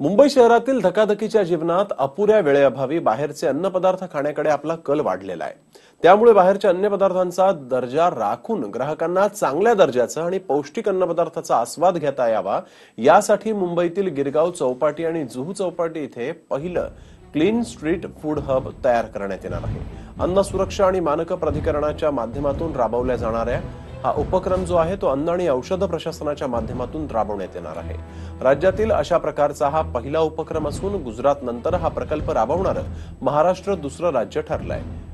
मुंबई शहरातील धकाधकीच्या जीवनात अपुऱ्या वेळेअभावी बाहेरचे अन्नपदार्थ खाण्याकडे आपला कल वाढलेला आहे. त्यामुळे बाहेरच्या अन्नपदार्थांचा दर्जा राखून ग्राहकांना चांगल्या दर्जाचं आणि पौष्टिक अन्नपदार्थाचा आस्वाद घेता यावा यासाठी मुंबईतील गिरगाव चौपाटी आणि जुहू चौपाटी इथे पहिलं क्लीन स्ट्रीट फूड हब तयार करण्यात येणार आहे. अन्न सुरक्षा आणि मानक प्राधिकरणाच्या माध्यमातून राबवल्या जाणाऱ्या हा उपक्रम जो आहे तो अन्न आणि औषध प्रशासनाच्या माध्यमातून राबवण्यात येणार आहे. राज्यातील अशा प्रकारचा हा पहिला उपक्रम असून गुजरात नंतर हा प्रकल्प राबवणारं महाराष्ट्र दुसरं राज्य ठरलं आहे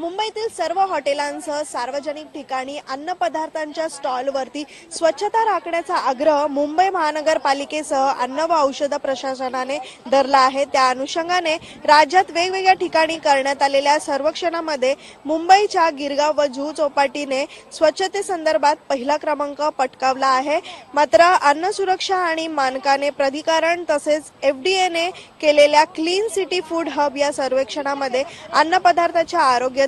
मुंबईतील सर्व हॉटेलांसह सार्वजनिक ठिकाणी अन्नपदार्थांच्या स्टॉलवरती स्वच्छता राखण्याचा आग्रह मुंबई महानगरपालिकेसह अन्न व औषध प्रशासनाने धरला आहे. त्या अनुषंगाने राज्यात वेगवेगळ्या ठिकाणी करण्यात आलेल्या सर्वेक्षणामध्ये मुंबईच्या गिरगाव व जुहू चौपाटीने स्वच्छतेसंदर्भात पहिला क्रमांक पटकावला आहे. मात्र अन्न सुरक्षा आणि मानकाने प्राधिकरण तसेच एफडीएने केलेल्या क्लीन सिटी फूड हब या सर्वेक्षणामध्ये अन्नपदार्थाच्या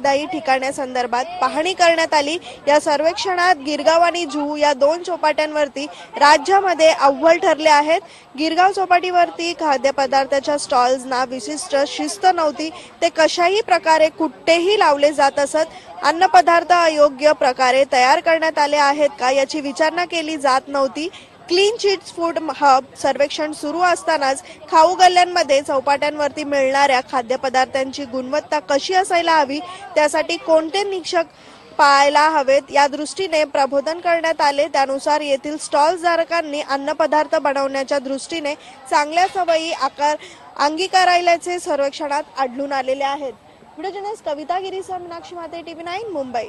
आरोग्यदायी ठिकाण्यासंदर्भात पाहणी करण्यात आली. या सर्वेक्षणात गिरगाव आणि जुहू या दोन चौपाट्यांवरती राज्यामध्ये अव्वल ठरले आहेत. गिरगाव चौपाटीवरती खाद्यपदार्थाच्या स्टॉल्सना विशिष्ट शिस्त नव्हती. ते कशाही प्रकारे कुठेही लावले जात असत अन्नपदार्थ अयोग्य प्रकारे तयार करण्यात आले आहेत का याची विचारणा केली जात नव्हती. क्लीन चिट्स फूड हब सर्वेक्षण सुरू असतानाच खाऊ गल्ल्यांमध्ये चौपाट्यांवरती मिळणाऱ्या खाद्यपदार्थांची गुणवत्ता कशी असायला हवी त्यासाठी कोणते निरीक्षक पाळायला हवेत या दृष्टीने प्रबोधन करण्यात आले. त्यानुसार येथील स्टॉल्सधारकांनी अन्नपदार्थ बनवण्याच्या दृष्टीने चांगल्या सवयी आकार अंगीकारायल्याचे सर्वेक्षणात आढळून आलेले आहेत. व्हिडिओ जर्नलिस्ट कविता गिरीसह मीनाक्षी माते टीव्ही नाईन मुंबई.